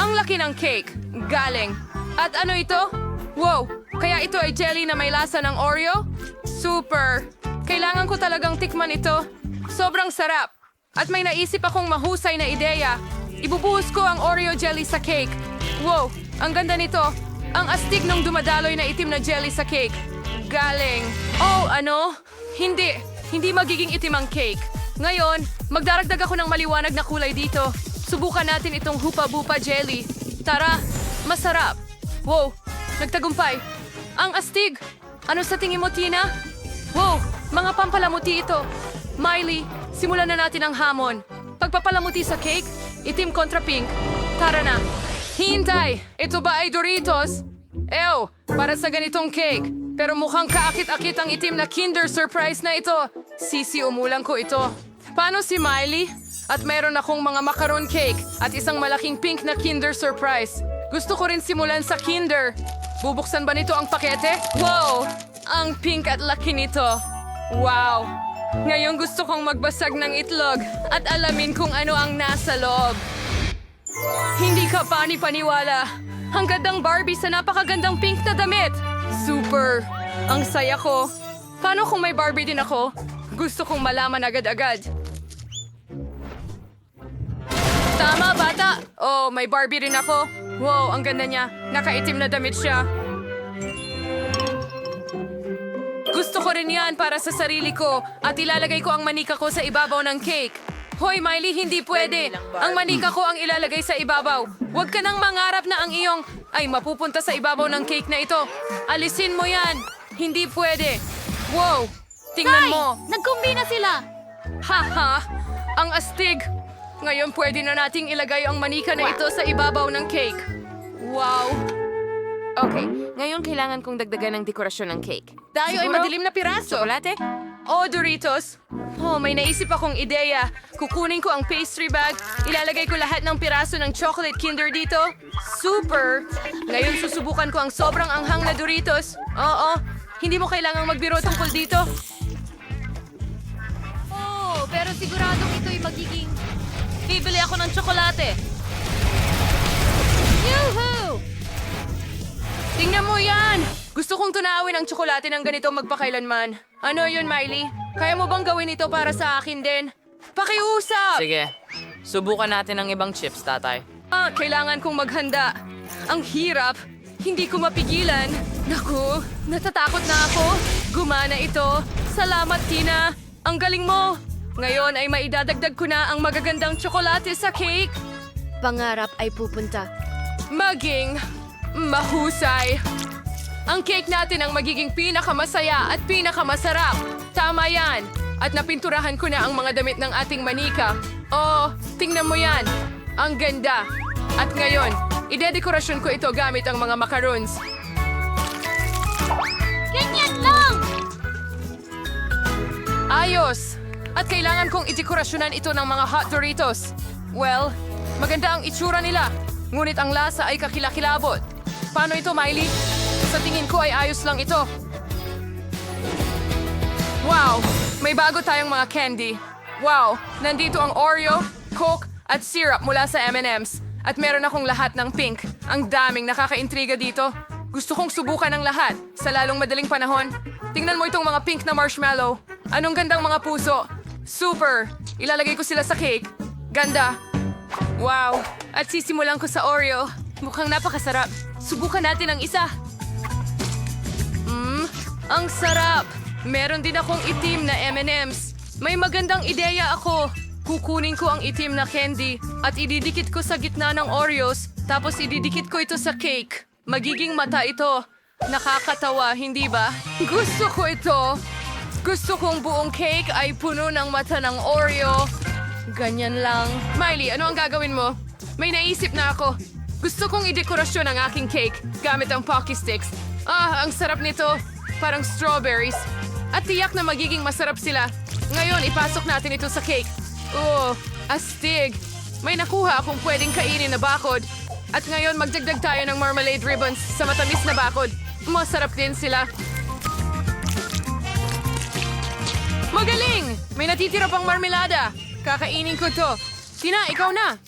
Ang laki ng cake. Galing. At ano ito? Wow! Kaya ito ay jelly na may lasa ng Oreo? Super! Kailangan ko talagang tikman ito. Sobrang sarap. At may naisip akong mahusay na ideya. Ibubuhos ko ang Oreo jelly sa cake. Wow! Ang ganda nito. Ang astig ng dumadaloy na itim na jelly sa cake. Galing. Oh, ano? Hindi. Hindi magiging itim ang cake. Ngayon, magdaragdag ako ng maliwanag na kulay dito. Subukan natin itong Hupa Bupa Jelly. Tara, masarap. Wow, nagtagumpay. Ang astig. Ano sa tingin mo, Tina? Wow, mga pampalamuti ito. Miley, simulan na natin ang hamon. Pagpapalamuti sa cake, itim kontra pink. Tara na. Hintay! Ito ba ay Doritos? Ew, para sa ganitong cake. Pero mukhang kaakit-akit ang itim na Kinder Surprise na ito. Sisi umulang ko ito. Paano si Miley? At meron akong mga macaron cake at isang malaking pink na Kinder Surprise. Gusto ko rin simulan sa Kinder. Bubuksan ba nito ang pakete? Wow! Ang pink at laki nito. Wow! Ngayon gusto kong magbasag ng itlog at alamin kung ano ang nasa loob. Hindi ka pani-paniwala. Ang gandang Barbie sa napakagandang pink na damit. Super! Ang saya ko. Paano kung may Barbie din ako? Gusto kong malaman agad-agad. Tama, bata! Oh, may Barbie rin ako. Wow, ang ganda niya. Nakaitim na damit siya. Gusto ko rin yan para sa sarili ko at ilalagay ko ang manika ko sa ibabaw ng cake. Hoy, Miley, hindi pwede. Ang manika ko ang ilalagay sa ibabaw. Huwag ka nang mangarap na ang iyong ay mapupunta sa ibabaw ng cake na ito. Alisin mo yan. Hindi pwede. Wow! Tingnan mo. Nagkumbina sila! Haha! Ang astig! Ngayon pwede na nating ilagay ang manika na ito sa ibabaw ng cake. Wow! Okay, ngayon kailangan kong dagdagan ng dekorasyon ng cake. Tayo ay Siguro? madilim na piraso. Chocolate? Oh, Doritos! Oh, may naisip akong ideya. Kukunin ko ang pastry bag, ilalagay ko lahat ng piraso ng chocolate kinder dito. Super! Ngayon susubukan ko ang sobrang anghang na Doritos. Oo, hindi mo kailangang magbiro tungkol dito. Oh, pero siguradong ito'y magiging... Bibili ako ng tsokolate. Yoo-hoo! Tingnan mo yan! Gusto kong tunawin ang tsokolate ng ganito magpakailanman. Ano yun, Miley? Kaya mo bang gawin ito para sa akin din? Pakiusap! Sige, subukan natin ang ibang chips, tatay. Ah, kailangan kong maghanda. Ang hirap. Hindi ko mapigilan. Naku, natatakot na ako. Gumana ito. Salamat, Tina. Ang galing mo. Ngayon ay maidadagdag ko na ang magagandang tsokolate sa cake. Pangarap ay pupunta. Maging mahusay. Ang cake natin ang magiging pinakamasaya at pinakamasarap. Tama yan. At napinturahan ko na ang mga damit ng ating manika. Oh, tingnan mo yan. Ang ganda. At ngayon, idedekorasyon ko ito gamit ang mga macaroons. Ganyan lang! Ayos! At kailangan kong idekorasyonan ito ng mga hot Doritos. Well, maganda ang itsura nila. Ngunit ang lasa ay kakilakilabot. Paano ito, Miley? Sa tingin ko ay ayos lang ito. Wow! May bago tayong mga candy. Wow! Nandito ang Oreo, Coke, at syrup mula sa M&M's. At meron akong lahat ng pink. Ang daming nakakaintriga dito. Gusto kong subukan ang lahat sa lalong madaling panahon. Tingnan mo itong mga pink na marshmallow. Anong gandang mga puso. Super! Ilalagay ko sila sa cake. Ganda. Wow! At sisimulan ko sa Oreo. Mukhang napakasarap. Subukan natin ang isa. Mmm, ang sarap! Meron din akong itim na M&M's. May magandang ideya ako. Kukunin ko ang itim na candy at ididikit ko sa gitna ng Oreos tapos ididikit ko ito sa cake. Magiging mata ito. Nakakatawa, hindi ba? Gusto ko ito. Gusto kong buong cake ay puno ng mata ng Oreo. Ganyan lang. Miley, ano ang gagawin mo? May naisip na ako. Gusto kong idekorasyon ang aking cake gamit ang Pocky Sticks. Ah, ang sarap nito. Parang strawberries. At tiyak na magiging masarap sila. Ngayon, ipasok natin ito sa cake. Oh, astig. May nakuha akong pwedeng kainin na bakod. At ngayon, magdagdag tayo ng marmalade ribbons sa matamis na bakod. Masarap din sila. Magaling! May natitira pang marmelada. Kakainin ko to. Tina, ikaw na.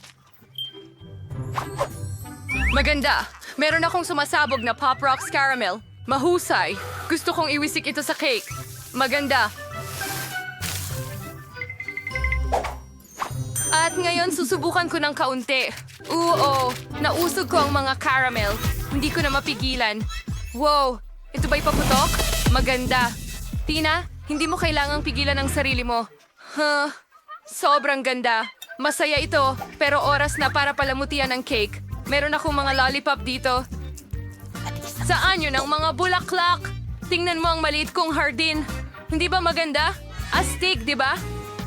Maganda. Meron akong sumasabog na Pop Rocks Caramel. Mahusay. Gusto kong iwisik ito sa cake. Maganda. At ngayon susubukan ko ng kaunti. Oo, nausog ko ang mga caramel. Hindi ko na mapigilan. Wow, ito ba'y paputok? Maganda. Tina, hindi mo kailangang pigilan ang sarili mo. Huh, sobrang ganda. Masaya ito, pero oras na para palamutian ang cake. Meron akong mga lollipop dito. Saan yun ang mga bulaklak? Tingnan mo ang maliit kong hardin. Hindi ba maganda? Astig, di ba?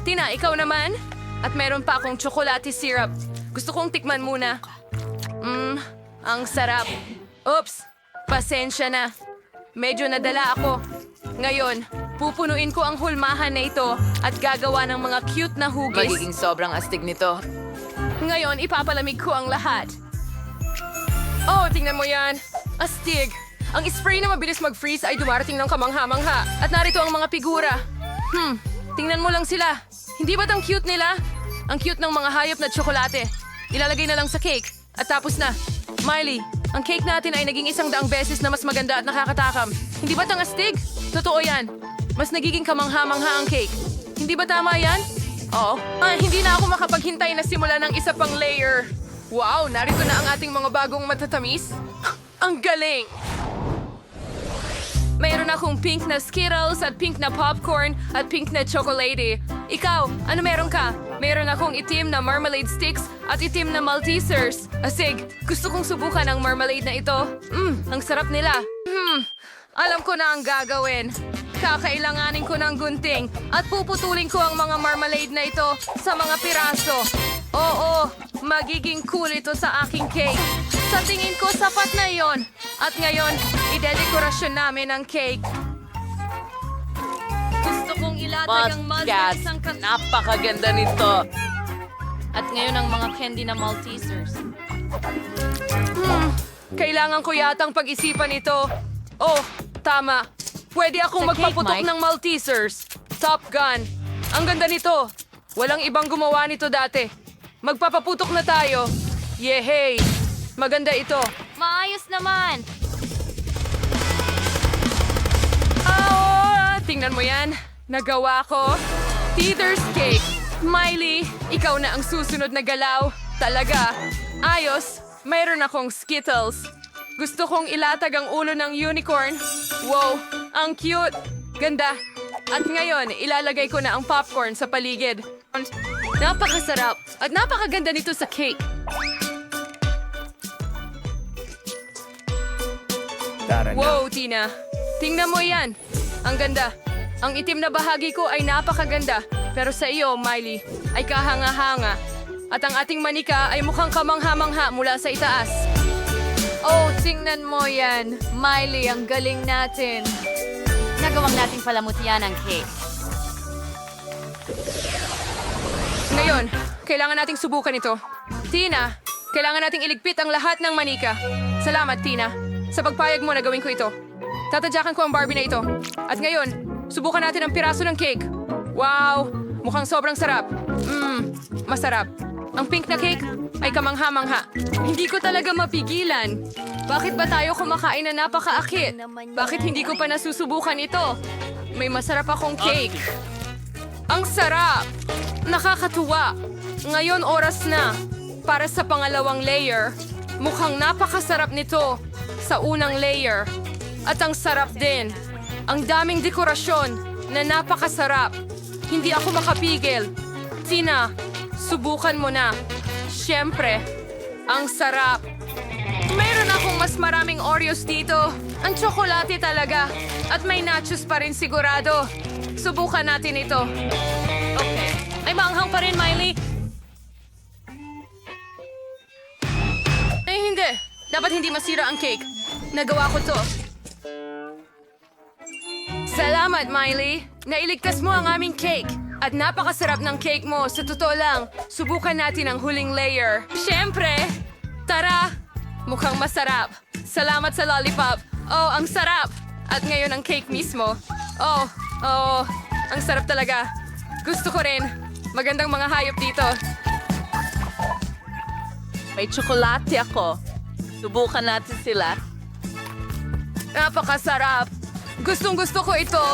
Tina, ikaw naman? At meron pa akong chocolate syrup. Gusto kong tikman muna. Mmm, ang sarap. Oops, pasensya na. Medyo nadala ako. Ngayon, pupunuin ko ang hulmahan na ito at gagawa ng mga cute na hugis. Magiging sobrang astig nito. Ngayon, ipapalamig ko ang lahat. Oh, tingnan mo yan. Astig. Ang spray na mabilis mag-freeze ay dumarating ng kamangha-mangha. At narito ang mga figura. Hmm, tingnan mo lang sila. Hindi ba't ang cute nila? Ang cute ng mga hayop na tsokolate. Ilalagay na lang sa cake. At tapos na. Miley, ang cake natin ay naging isang daang beses na mas maganda at nakakatakam. Hindi ba't ang astig? Totoo yan. Mas nagiging kamangha-mangha ang cake. Hindi ba tama yan? Oo. Ah, hindi na ako makapaghintay na simula ng isa pang layer. Wow, narito na ang ating mga bagong matatamis. Ang galing! Mayroon akong pink na Skittles at pink na popcorn at pink na chocolate. Ikaw, ano meron ka? Meron akong itim na marmalade sticks at itim na Maltesers. Asig, gusto kong subukan ang marmalade na ito. Mmm, ang sarap nila. Hmm, alam ko na ang gagawin. Kakailanganin ko ng gunting at puputulin ko ang mga marmalade na ito sa mga piraso. Oo, magiging cool ito sa aking cake. Sa tingin ko, sapat na yon. At ngayon, idedekorasyon namin ang cake. Gusto kong ilatag ang Podcast. Maltesers ang kat- Napakaganda nito. At ngayon ang mga candy na Maltesers. Hmm, kailangan ko yatang pag-isipan ito. Oh, tama. Pwede akong Sa cake, magpaputok Mike. ng Maltesers. Top Gun. Ang ganda nito. Walang ibang gumawa nito dati. Magpapaputok na tayo. Yehey! Maganda ito. Maayos naman. Ah, tingnan mo yan. Nagawa ko. Teeter's Cake. Miley, ikaw na ang susunod na galaw. Talaga. Ayos, mayroon akong Skittles. Gusto kong ilatag ang ulo ng unicorn. Wow, ang cute. Ganda. At ngayon, ilalagay ko na ang popcorn sa paligid. Napakasarap at napakaganda nito sa cake. Tara na. Wow, Tina. Tingnan mo yan. Ang ganda. Ang itim na bahagi ko ay napakaganda. Pero sa iyo, Miley, ay kahanga-hanga. At ang ating manika ay mukhang kamangha-mangha mula sa itaas. Oh, tingnan mo yan. Miley, ang galing natin. Nagawang nating palamutian ang cake. Ngayon, kailangan nating subukan ito. Tina, kailangan nating iligpit ang lahat ng manika. Salamat, Tina. Sa pagpayag mo na gawin ko ito. Tatadyakan ko ang Barbie na ito. At ngayon, subukan natin ang piraso ng cake. Wow! Mukhang sobrang sarap. Mmm, masarap. Ang pink na cake ay kamangha-mangha. Hindi ko talaga mapigilan. Bakit ba tayo kumakain na napakaakit? Bakit hindi ko pa nasusubukan ito? May masarap akong cake. Ang sarap! Nakakatuwa! Ngayon oras na para sa pangalawang layer. Mukhang napakasarap nito sa unang layer. At ang sarap din. Ang daming dekorasyon na napakasarap. Hindi ako makapigil. Tina, subukan mo na. Siyempre, ang sarap. Mayroon akong mas maraming Oreos dito. Ang tsokolate talaga. At may nachos pa rin sigurado. Subukan natin ito. Okay. Ay, maanghang pa rin, Miley. Ay, hindi. Dapat hindi masira ang cake. Nagawa ko to. Salamat, Miley. Nailigtas mo ang aming cake. At napakasarap ng cake mo. Sa totoo lang, subukan natin ang huling layer. Siyempre! Tara! Mukhang masarap. Salamat sa lollipop. Oh, ang sarap! At ngayon ang cake mismo. Oh, oh, ang sarap talaga. Gusto ko rin. Magandang mga hayop dito. May tsokolate ako. Subukan natin sila. Napakasarap! Gustong gusto ko ito!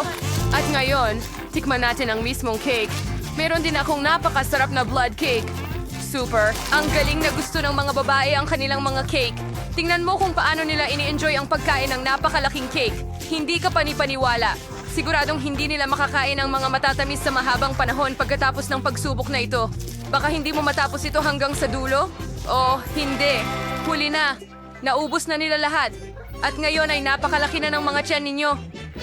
At ngayon, tikman natin ang mismong cake. Meron din akong napakasarap na blood cake. Super! Ang galing na gusto ng mga babae ang kanilang mga cake. Tingnan mo kung paano nila ini-enjoy ang pagkain ng napakalaking cake. Hindi ka panipaniwala. Siguradong hindi nila makakain ang mga matatamis sa mahabang panahon pagkatapos ng pagsubok na ito. Baka hindi mo matapos ito hanggang sa dulo? O hindi. Huli na. Naubos na nila lahat. At ngayon ay napakalaki na ng mga tiyan ninyo.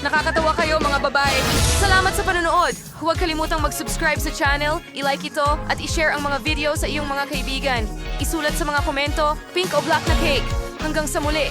Nakakatawa kayo mga babae. Salamat sa panonood. Huwag kalimutang mag-subscribe sa channel, i-like ito, at i-share ang mga video sa iyong mga kaibigan. Isulat sa mga komento, pink o black na cake. Hanggang sa muli.